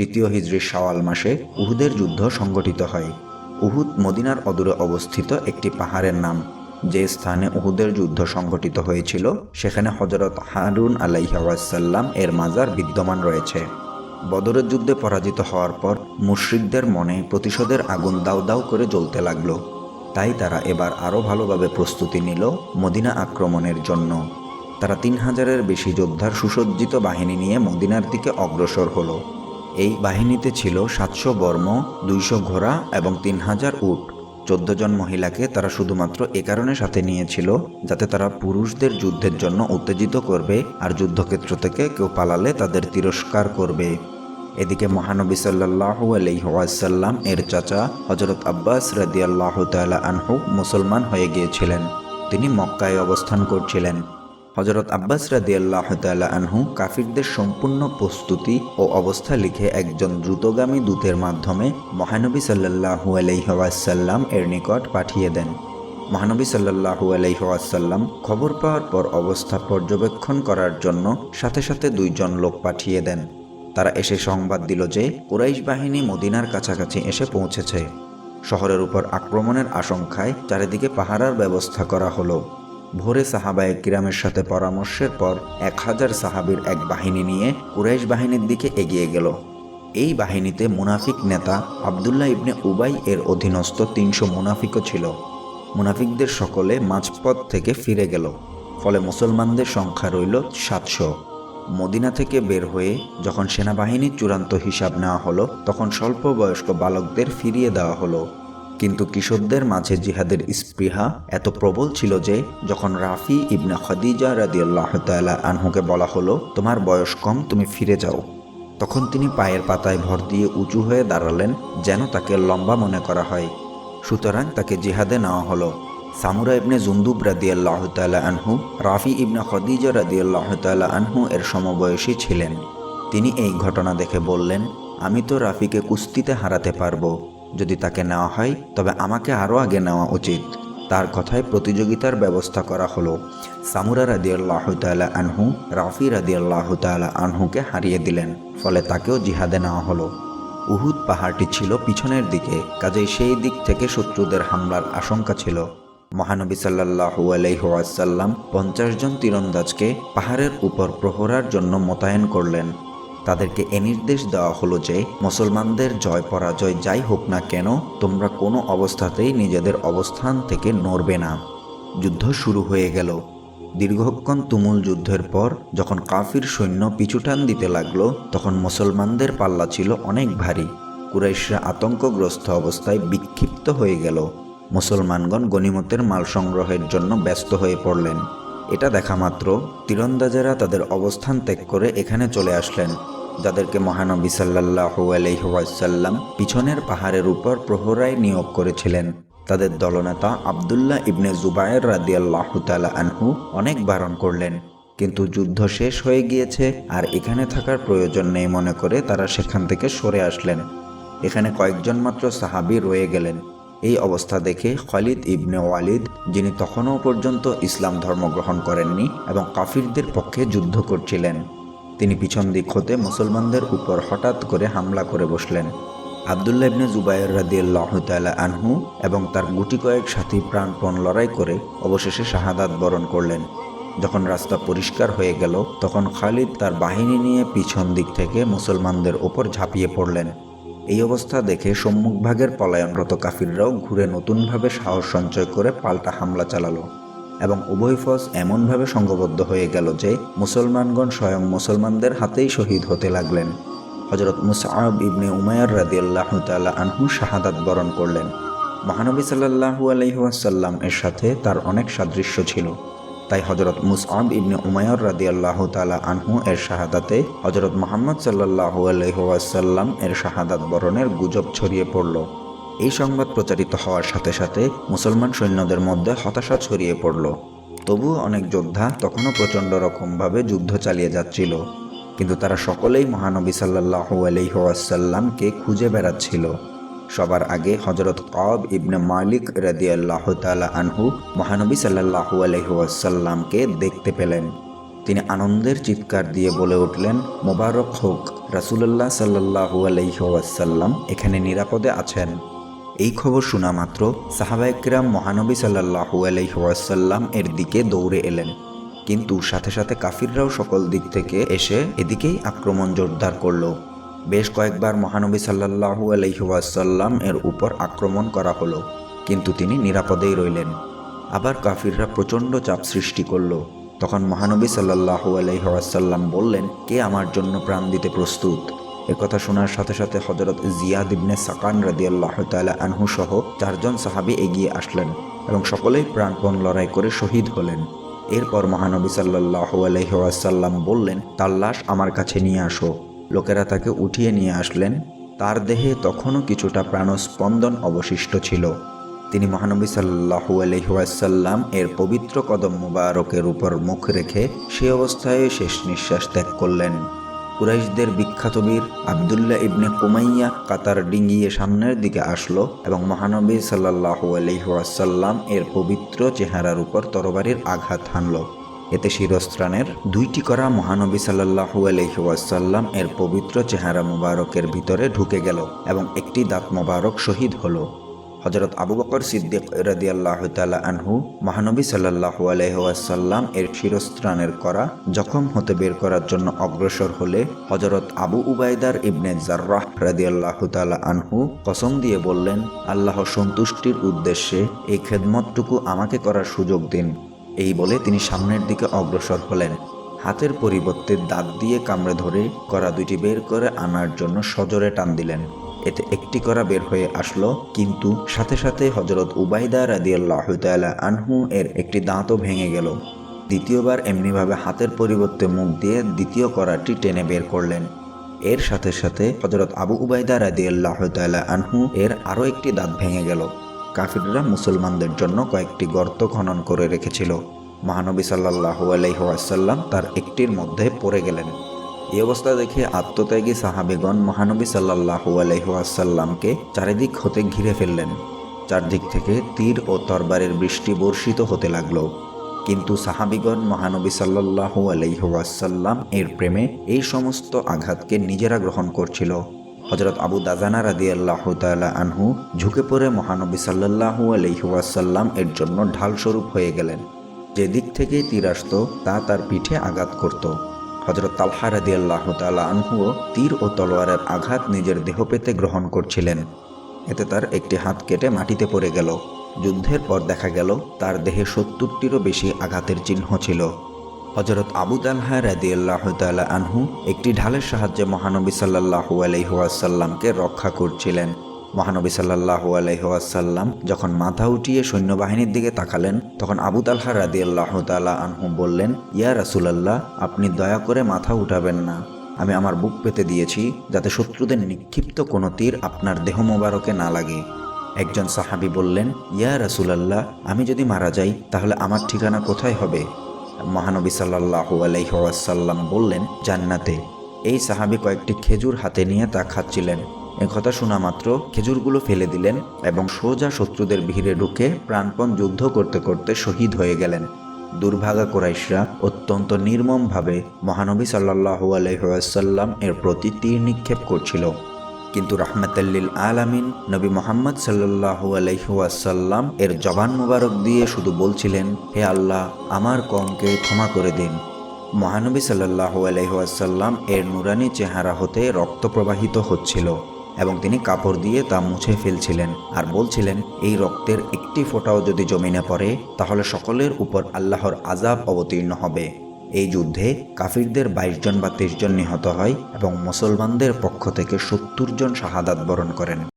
তৃতীয় হিজরির শাওয়াল মাসে উহুদের যুদ্ধ সংগঠিত হয়। উহুদ মদিনার অদূরে অবস্থিত একটি পাহাড়ের নাম, যে স্থানে উহুদের যুদ্ধ সংগঠিত হয়েছিল, সেখানে হজরত হারুন আলাইহাসাল্লাম এর মাজার বিদ্যমান রয়েছে। বদরের যুদ্ধে পরাজিত হওয়ার পর মুশ্রিকদের মনে প্রতিশোধের আগুন দাউ দাউ করে জ্বলতে লাগল। তাই তারা এবার আরও ভালোভাবে প্রস্তুতি নিল মদিনা আক্রমণের জন্য। তারা তিন হাজারের বেশি যোদ্ধার সুসজ্জিত বাহিনী নিয়ে মদিনার দিকে অগ্রসর হলো। এই বাহিনীতে ছিল সাতশো বর্ম, দুইশো ঘোড়া এবং তিন হাজার উট। চোদ্দ জন মহিলাকে তারা শুধুমাত্র এ কারণে সাথে নিয়েছিল যাতে তারা পুরুষদের যুদ্ধের জন্য উত্তেজিত করবে আর যুদ্ধক্ষেত্র থেকে কেউ পালালে তাদের তিরস্কার করবে। এদিকে মহানবী সাল্লাহু আলহিহাসাল্লাম এর চাচা হজরত আব্বাস রাদিয়াল্লাহ তালা আনহু মুসলমান হয়ে গিয়েছিলেন। তিনি মক্কায় অবস্থান করছিলেন। হজরত আব্বাস রাদিয়াল্লাহ তালা আনহু কাফিরদের সম্পূর্ণ প্রস্তুতি ও অবস্থা লিখে একজন দ্রুতগামী দূতের মাধ্যমে মহানবী সাল্লাহু আলহিহাসাল্লাম এর নিকট পাঠিয়ে দেন। মহানবী সাল্লাহু আলহিহাসাল্লাম খবর পাওয়ার পর অবস্থা পর্যবেক্ষণ করার জন্য সাথে সাথে দুইজন লোক পাঠিয়ে দেন। তারা এসে সংবাদ দিল যে কুরাইশ বাহিনী মদিনার কাছাকাছি এসে পৌঁছেছে। শহরের উপর আক্রমণের আশঙ্কায় চারিদিকে পাহারার ব্যবস্থা করা হলো। ভোরে সাহাবায়ে কিরামের সাথে পরামর্শের পর এক হাজার সাহাবির এক বাহিনী নিয়ে কুরাইশ বাহিনীর দিকে এগিয়ে গেল। এই বাহিনীতে মুনাফিক নেতা আবদুল্লাহ ইবনে উবাই এর অধীনস্থ তিনশো মুনাফিকও ছিল। মুনাফিকদের সকলে মাঝপথ থেকে ফিরে গেল, ফলে মুসলমানদের সংখ্যা রইল সাতশো। মদিনা থেকে বের হয়ে যখন সেনাবাহিনীর চূড়ান্ত হিসাব নেওয়া হলো, তখন স্বল্প বয়স্ক বালকদের ফিরিয়ে দেওয়া হলো। কিন্তু কিশোরদের মাঝে জিহাদের স্পৃহা এত প্রবল ছিল যে, যখন রাফি ইবনে খদিজা রাদিয়াল্লাহ তালা আনহুকে বলা হলো, তোমার বয়স কম, তুমি ফিরে যাও। তখন তিনি পায়ের পাতায় ভর দিয়ে উঁচু হয়ে দাঁড়ালেন, যেন তাকে লম্বা মনে করা হয়। সুতরাং তাকে জিহাদে নেওয়া হলো। সামুরা ইবনে জুন্দুব রাদিয়াল্লাহ তালা আনহু, রাফি ইবনে খদিজা রাদিয়াল্লাহ তালা আনহু এর সমবয়সী ছিলেন। তিনি এই ঘটনা দেখে বললেন, আমি তো রাফিকে কুস্তিতে হারাতে পারব। যদি তাকে নেওয়া হয়, তবে আমাকে আরও আগে নেওয়া উচিত। তার কথায় প্রতিযোগিতার ব্যবস্থা করা হলো। সামুরা রাদিয়াল্লাহ তালা আনহু, রাফি রাদিয়াল্লাহ তালা আনহুকে হারিয়ে দিলেন, ফলে তাকেও জিহাদে নেওয়া হলো। উহুদ পাহাড়টি ছিল পিছনের দিকে, কাজেই সেই দিক থেকে শত্রুদের হামলার আশঙ্কা ছিল। মহানবী সাল্লাহু আলাইহাসাল্লাম পঞ্চাশ জন তীরন্দাজকে পাহাড়ের উপর প্রহরার জন্য মোতায়েন করলেন। তাদেরকে এ নির্দেশ দেওয়া হলো যে, মুসলমানদের জয় পরাজয় যাই হোক না কেন, তোমরা কোনো অবস্থাতেই নিজেদের অবস্থান থেকে নড়বে না। যুদ্ধ শুরু হয়ে গেল। দীর্ঘক্ষণ তুমুল যুদ্ধের পর, যখন কাফির সৈন্য পিছুটান দিতে লাগল, তখন মুসলমানদের পাল্লা ছিল অনেক ভারী। কুরাইশরা আতঙ্কগ্রস্ত অবস্থায় বিক্ষিপ্ত হয়ে গেল। মুসলমানগণ গনিমতের মাল সংগ্রহের জন্য ব্যস্ত হয়ে পড়লেন। এটা দেখা মাত্র। তীরন্দাজেরা তাদের অবস্থান ত্যাগ করে এখানে চলে আসলেন, যাদেরকে মহানবী সাল্লাহু আলহিহাসাল্লাম পিছনের পাহাড়ের উপর প্রহরায় নিয়োগ করেছিলেন। তাদের দলনেতা আবদুল্লাহ ইবনে জুবায়ের রাদিয়াল্লাহ তালা আনহু অনেক বারণ করলেন, কিন্তু যুদ্ধ শেষ হয়ে গিয়েছে আর এখানে থাকার প্রয়োজন নেই মনে করে তারা সেখান থেকে সরে আসলেন। এখানে কয়েকজন মাত্র সাহাবি রয়ে গেলেন। এই অবস্থা দেখে খালিদ ইবনে ওয়ালিদ, যিনি তখনও পর্যন্ত ইসলাম ধর্ম গ্রহণ করেননি এবং কাফিরদের পক্ষে যুদ্ধ করছিলেন। তিনি পিছন দিক হতে মুসলমানদের উপর হঠাৎ করে হামলা করে বসলেন। আবদুল্লাহ ইবনে জুবাইর রাদিয়াল্লাহ আনহু এবং তার গুটি কয়েক সাথী প্রাণপণ লড়াই করে অবশেষে শাহাদাত বরণ করলেন। যখন রাস্তা পরিষ্কার হয়ে গেল, তখন খালিদ তার বাহিনী নিয়ে পিছন দিক থেকে মুসলমানদের ওপর ঝাঁপিয়ে পড়লেন। এই অবস্থা দেখে সম্মুখভাগের পলায়নরত কাফিররাও ঘুরে নতুনভাবে সাহস সঞ্চয় করে পাল্টা হামলা চালালো এবং উভয় ফজ এমনভাবে সংঘবদ্ধ হয়ে গেল যে মুসলমানগণ স্বয়ং মুসলমানদের হাতেই শহীদ হতে লাগলেন। হজরত মুসাব ইবনে উমায়ার রাদিয়াল্লাহ তাল্লাহ আনহু শাহাদাত বরণ করলেন। মহানবী সাল্লাহু আলহিহাসাল্লাম এর সাথে তার অনেক সাদৃশ্য ছিল। তাই হজরত মুসআব ইবনে উমায়র রাদি আল্লাহ তালা আনহু এর শাহাদাতে হজরত মোহাম্মদ সাল্লাহু আলহিহাসাল্লাম এর শাহাদাত বরণের গুজব ছড়িয়ে পড়ল। এই সংবাদ প্রচারিত হওয়ার সাথে সাথে মুসলমান সৈন্যদের মধ্যে হতাশা ছড়িয়ে পড়ল। তবুও অনেক যোদ্ধা তখনও প্রচণ্ড রকমভাবে যুদ্ধ চালিয়ে যাচ্ছিল। কিন্তু তারা সকলেই মহানবী সাল্লাহু আলহিহাসাল্লামকে খুঁজে বেড়াচ্ছিল। সবার আগে হজরত কব ইবনে মালিক রাদিয়াল্লাহ তালা আনহু মহানবী সাল্লাহু আলহিহাসাল্লামকে দেখতে পেলেন। তিনি আনন্দের চিৎকার দিয়ে বলে উঠলেন, মোবারক হোক, রাসুলাল্লাহ সাল্লাহু আলহিহাসাল্লাম এখানে নিরাপদে আছেন। এই খবর শোনা মাত্র সাহাবাইকরাম মহানবী সাল্লাহু আলহিহাসাল্লাম এর দিকে দৌড়ে এলেন। কিন্তু সাথে সাথে কাফিররাও সকল দিক থেকে এসে এদিকেই আক্রমণ জোরদার করল। বেশ কয়েকবার মহানবী সাল্লাহু আলহিহাসাল্লাম এর উপর আক্রমণ করা হলো, কিন্তু তিনি নিরাপদেই রইলেন। আবার কাফিররা প্রচণ্ড চাপ সৃষ্টি করল। তখন মহানবী সাল্লাহু আলহিহাসাল্লাম বললেন, কে আমার জন্য প্রাণ দিতে প্রস্তুত? একথা শোনার সাথে সাথে হজরত জিয়াদ ইবনে সাকান রাদিয়াল্লাহ তালা আনহু সহ চারজন সাহাবি এগিয়ে আসলেন এবং সকলেই প্রাণপণ লড়াই করে শহীদ হলেন। এরপর মহানবী সাল্লাহু আলহিহাসাল্লাম বললেন, তার লাশ আমার কাছে নিয়ে আসো। লোকেরা তাকে উঠিয়ে নিয়ে আসলেন। তার দেহে তখনও কিছুটা প্রাণস্পন্দন অবশিষ্ট ছিল। তিনি মহানবী সাল্লাহু আলহিহাসাল্লাম এর পবিত্র কদম মুবারকের উপর মুখ রেখে সে অবস্থায় শেষ নিঃশ্বাস ত্যাগ করলেন। কুরাইশদের বিখ্যাত বীর আবদুল্লাহ ইবনে কুমাইয়া কাতার ডিঙ্গিয়ে সামনের দিকে আসলো এবং মহানবী সাল্লাহু আলহিহাসাল্লাম এর পবিত্র চেহারার উপর তরবারির আঘাত হানল। এতে শিরস্ত্রাণের দুইটি করা মহানবী সাল্লাহু আলহিহাসাল্লাম এর পবিত্র চেহারা মুবারকের ভিতরে ঢুকে গেল এবং একটি দাঁত মোবারক শহীদ হলো। হজরত আবু বকর সিদ্দিক রাদিয়াল্লাহ তালা আনহু মহানবী সাল্লাহু আলহাসাল্লাম এর শিরস্ত্রাণের করা জখম হতে বের করার জন্য অগ্রসর হলে হজরত আবু উবাইদার ইবনে জার্রাহ রাদিয়াল্লাহ তালা আনহু কসম দিয়ে বললেন, আল্লাহ সন্তুষ্টির উদ্দেশ্যে এই খেদমতটুকু আমাকে করার সুযোগ দিন। এই বলে তিনি সামনের দিকে অগ্রসর হলেন। হাতের পরিবর্তে দাঁত দিয়ে কামড়ে ধরে করা দুইটি বের করে আনার জন্য সজোরে টান দিলেন। এতে একটি করা বের হয়ে আসলো, কিন্তু সাথে সাথে হজরত উবাইদা রাদিয়াল্লাহ তালা আনহু এর একটি দাঁতও ভেঙে গেল। দ্বিতীয়বার এমনিভাবে হাতের পরিবর্তে মুখ দিয়ে দ্বিতীয় করাটি টেনে বের করলেন। এর সাথে সাথে হজরত আবু উবাইদা রাদিয়াল্লাহ তালা আনহু এর আরও একটি দাঁত ভেঙে গেল। কাফিররা মুসলমানদের জন্য কয়েকটি গর্ত খনন করে রেখেছিল। মহানবী সাল্লাহু আলহিহাসাল্লাম তার একটির মধ্যে পড়ে গেলেন। এই অবস্থা দেখে আত্মত্যাগী সাহাবেগণ মহানবী সাল্লাহু আলহিহাসাল্লামকে চারিদিক হতে ঘিরে ফেললেন। চারদিক থেকে তীর ও তরবারের বৃষ্টি বর্ষিত হতে লাগল। কিন্তু সাহাবিগণ মহানবী সাল্লাহু আলহিহাসাল্লাম এর প্রেমে এই সমস্ত আঘাতকে নিজেরা গ্রহণ করছিল। হজরত আবু দাজানা রাদি আল্লাহ আনহু ঝুঁকে পড়ে মহানবী সাল্লাহু আলহিহাসাল্লাম এর জন্য ঢালস্বরূপ হয়ে গেলেন। যে দিক থেকে তীর আসত, তা তার পিঠে আঘাত করত। হজরত তালহা রাদি আল্লাহ তালা আনহুও তীর ও তলোয়ারের আঘাত নিজের দেহ পেতে গ্রহণ করছিলেন। এতে তার একটি হাত কেটে মাটিতে পড়ে গেল। যুদ্ধের পর দেখা গেল, তার দেহে সত্তরটিরও বেশি আঘাতের চিহ্ন ছিল। হজরত আবু তালহা রাদি আল্লাহ তালা আনহু একটি ঢালের সাহায্যে মহানবী সাল্লাহু আলহিহাসাল্লামকে রক্ষা করছিলেন। মহানবী সাল্লাহু আলহিহাসাল্লাম যখন মাথা উঠিয়ে সৈন্যবাহিনীর দিকে তাকালেন, তখন আবু তালহা রাদি আল্লাহ তালা আনহু বললেন, ইয়া রাসুলাল্লাহ, আপনি দয়া করে মাথা উঠাবেন না। আমি আমার বুক পেতে দিয়েছি যাতে শত্রুদের নিক্ষিপ্ত কোনো তীর আপনার দেহ মোবারকে না লাগে। একজন সাহাবি বললেন, ইয়া রাসুলাল্লাহ, আমি যদি মারা যাই, তাহলে আমার ঠিকানা কোথায় হবে? মহানবী সাল্লাহু আলহিহাসাল্লাম বললেন, জান্নাতে। এই সাহাবি কয়েকটি খেজুর হাতে নিয়ে তা খাচ্ছিলেন। একথা শোনা মাত্র খেজুরগুলো ফেলে দিলেন এবং সোজা শত্রুদের ভিড়ে ঢুকে প্রাণপণ যুদ্ধ করতে করতে শহীদ হয়ে গেলেন। দুর্ভাগা কোরাইশরা অত্যন্ত নির্মমভাবে মহানবী সাল্লাহু আলহাসাল্লাম এর প্রতি তীর নিক্ষেপ করছিল। কিন্তু রাহমাতাল্লিল আলামিন নবী মোহাম্মদ সাল্লাহু আলহিহাসাল্লাম এর জবান মুবারক দিয়ে শুধু বলছিলেন, হে আল্লাহ, আমার কমকে ক্ষমা করে দিন। মহানবী সাল্লাহু আলহিহাসাল্লাম এর নুরানি চেহারা হতে রক্ত প্রবাহিত হচ্ছিল এবং তিনি কাপড় দিয়ে তা মুছে ফেলছিলেন আর বলছিলেন, এই রক্তের একটি ফোঁটাও যদি জমিনে পড়ে, তাহলে সকলের উপর আল্লাহর আজাব অবতীর্ণ হবে। এই যুদ্ধে কাফিরদের বাইশ জন বা তেইশ জন নিহত হয় এবং মুসলমানদের পক্ষ থেকে সত্তর জন শাহাদাত বরণ করেন।